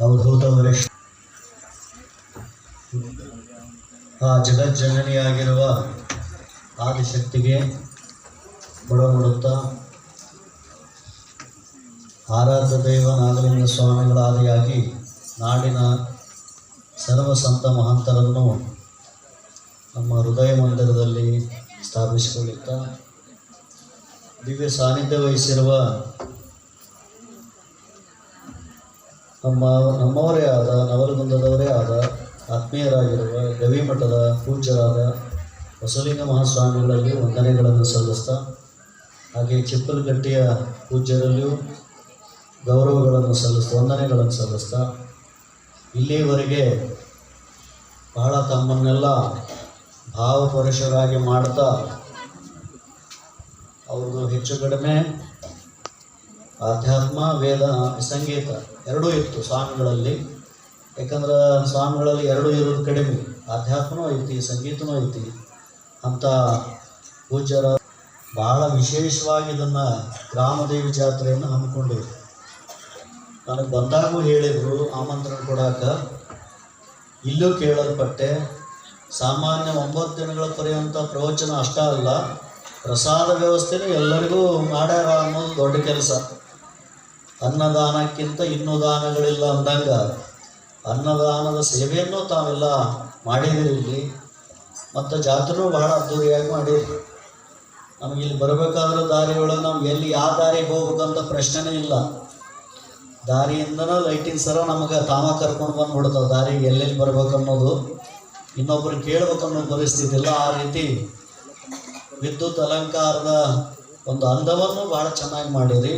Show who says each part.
Speaker 1: ಅವಧೂತವರೇ ಆ ಜಗಜ್ಜನನಿಯಾಗಿರುವ ಆದಿಶಕ್ತಿಗೆ ಬಡವಡುತ್ತಾ ಆರಾಧ್ಯ ದೈವ ನಾಗಲಿಂಗ ಸ್ವಾಮಿಗಳಾದಿಯಾಗಿ ನಾಡಿನ ಸರ್ವ ಸಂತ ಮಹಂತರನ್ನು ನಮ್ಮ ಹೃದಯ ಮಂದಿರದಲ್ಲಿ ಸ್ಥಾಪಿಸಿಕೊಳ್ಳುತ್ತಾ ದಿವ್ಯ ಸಾನ್ನಿಧ್ಯ ವಹಿಸಿರುವ ನಮ್ಮ ನಮ್ಮವರೇ ಆದ, ನವಲಗುಂದದವರೇ ಆದ, ಆತ್ಮೀಯರಾಗಿರುವ ಗವಿಮಠದ ಪೂಜ್ಯರಾದ ಬಸವಲಿಂಗ ಮಹಾಸ್ವಾಮಿಗಳಲ್ಲಿ ವಂದನೆಗಳನ್ನು ಸಲ್ಲಿಸ್ತಾ, ಹಾಗೆ ಚಿಪ್ಪಲಗಟ್ಟಿಯ ಪೂಜ್ಯರಲ್ಲಿಯೂ ಗೌರವಗಳನ್ನು ಸಲ್ಲಿಸ್ತಾ, ವಂದನೆಗಳನ್ನು ಸಲ್ಲಿಸ್ತಾ, ಇಲ್ಲಿಯವರೆಗೆ ಬಹಳ ತಮ್ಮನ್ನೆಲ್ಲ ಭಾವಪುರುಷರಾಗಿ ಮಾಡ್ತಾ, ಅವ್ರದ್ದು ಹೆಚ್ಚು ಕಡಿಮೆ ಆಧ್ಯಾತ್ಮ, ವೇದ, ಸಂಗೀತ ಎರಡೂ ಇತ್ತು ಸ್ವಾಮಿಗಳಲ್ಲಿ. ಯಾಕಂದ್ರೆ ಸ್ವಾಮಿಗಳಲ್ಲಿ ಎರಡೂ ಇರೋದು ಕಡಿಮೆ. ಆಧ್ಯಾತ್ಮನೂ ಐತಿ, ಸಂಗೀತನೂ ಐತಿ. ಅಂತ ಪೂಜ್ಯರ ಬಹಳ ವಿಶೇಷವಾಗಿ ಇದನ್ನು ಗ್ರಾಮದೇವಿ ಜಾತ್ರೆಯನ್ನು ಹಮ್ಮಿಕೊಂಡಿದ್ರು. ನನಗೆ ಬಂದಾಗೂ ಹೇಳಿದರು, ಆಮಂತ್ರಣ ಕೊಡಾಕ. ಇಲ್ಲೂ ಕೇಳಲ್ಪಟ್ಟೆ. ಸಾಮಾನ್ಯ ಒಂಬತ್ತು ದಿನಗಳ ಪರ್ಯಂತ ಪ್ರವಚನ ಅಷ್ಟ ಅಲ್ಲ, ಪ್ರಸಾದ ವ್ಯವಸ್ಥೆನೂ ಎಲ್ಲರಿಗೂ ಮಾಡ್ಯಾರ ಅನ್ನೋದು ದೊಡ್ಡ ಕೆಲಸ. ಅನ್ನದಾನಕ್ಕಿಂತ ಇನ್ನೂ ದಾನಗಳಿಲ್ಲ ಅಂದಂಗ ಅನ್ನದಾನದ ಸೇವೆಯನ್ನು ತಾವೆಲ್ಲ ಮಾಡಿದಿರಿ ಇಲ್ಲಿ. ಮತ್ತು ಜಾತ್ರೆನೂ ಬಹಳ ಅದ್ದೂರಿಯಾಗಿ ಮಾಡಿರಿ. ನಮಗೆ ಇಲ್ಲಿ ಬರಬೇಕಾದ್ರೆ ದಾರಿಯೊಳಗೆ ನಾವು ಎಲ್ಲಿ ಯಾವ ದಾರಿಗೆ ಹೋಗ್ಬೇಕಂತ ಪ್ರಶ್ನೆನೇ ಇಲ್ಲ. ದಾರಿಯಿಂದನೂ ಲೈಟಿಂಗ್ ಸರ ನಮಗೆ ತಾಮ ಕರ್ಕೊಂಡು ಬಂದ್ಬಿಡ್ತಾವೆ ದಾರಿಗೆ ಎಲ್ಲೆಲ್ಲಿ ಬರ್ಬೇಕು ಅನ್ನೋದು ಇನ್ನೊಬ್ರು ಕೇಳ್ಬೇಕು ಅನ್ನೋ ಪರಿಸ್ಥಿತಿ ಇಲ್ಲ. ಆ ರೀತಿ ವಿದ್ಯುತ್ ಅಲಂಕಾರದ ಒಂದು ಅಂದವನ್ನು ಭಾಳ ಚೆನ್ನಾಗಿ ಮಾಡಿರಿ.